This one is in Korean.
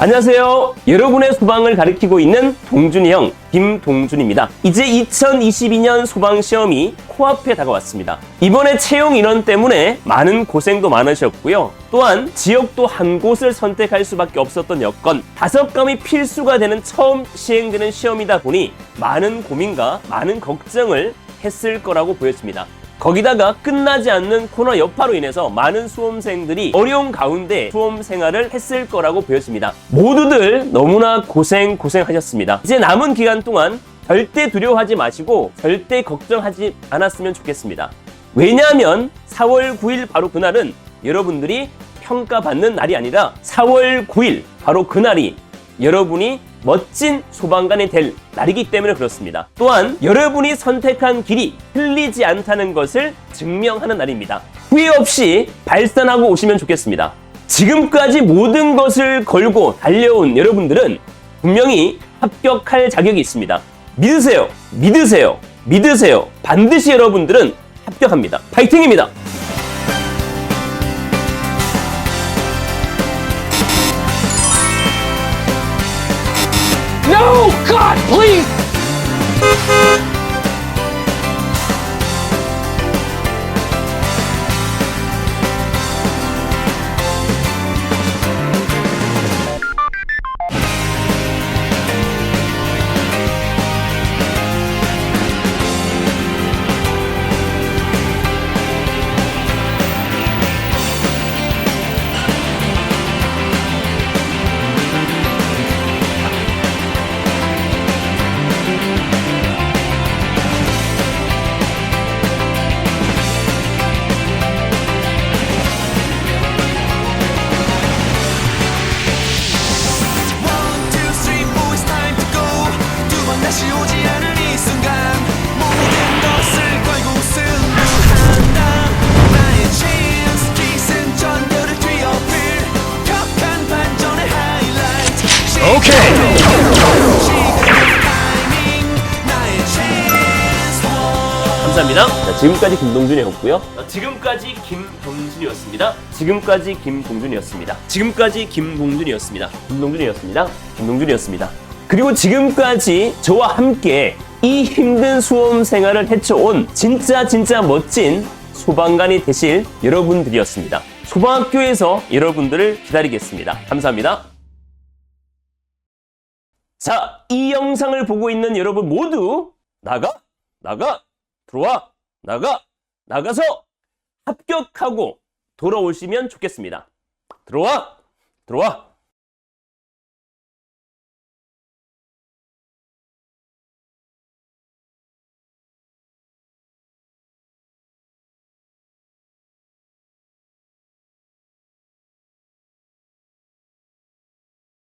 안녕하세요. 여러분의 소방을 가리키고 있는 동준이 형 김동준입니다. 이제 2022년 소방 시험이 코앞에 다가왔습니다. 이번에 채용 인원 때문에 많은 고생도 많으셨고요. 또한 지역도 한 곳을 선택할 수밖에 없었던 여건, 다섯 감이 필수가 되는 처음 시행되는 시험이다 보니 많은 고민과 많은 걱정을 했을 거라고 보였습니다. 거기다가 끝나지 않는 코로나 여파로 인해서 많은 수험생들이 어려운 가운데 수험 생활을 했을 거라고 보였습니다. 모두들 너무나 고생 고생하셨습니다. 이제 남은 기간 동안 절대 두려워하지 마시고 절대 걱정하지 않았으면 좋겠습니다. 왜냐하면 4월 9일 바로 그날은 여러분들이 평가받는 날이 아니라 4월 9일 바로 그날이 여러분이 멋진 소방관이 될 날이기 때문에 그렇습니다. 또한 여러분이 선택한 길이 틀리지 않다는 것을 증명하는 날입니다. 후회 없이 발산하고 오시면 좋겠습니다. 지금까지 모든 것을 걸고 달려온 여러분들은 분명히 합격할 자격이 있습니다. 믿으세요. 믿으세요. 믿으세요. 반드시 여러분들은 합격합니다. 파이팅입니다. No! God, please! Chance. 감사합니다. 자, 지금까지 김동준이었고요. 지금까지 김동준이었습니다. 지금까지 김동준이었습니다. 지금까지 김동준이었습니다. 김동준이었습니다. 김동준이었습니다. 그리고 지금까지 저와 함께 이 힘든 수험 생활을 헤쳐온 진짜 진짜 멋진 소방관이 되실 여러분들이었습니다. 소방학교에서 여러분들을 기다리겠습니다. 감사합니다. 자, 이 영상을 보고 있는 여러분 모두 나가, 나가, 들어와, 나가, 나가서 합격하고 돌아오시면 좋겠습니다. 들어와, 들어와,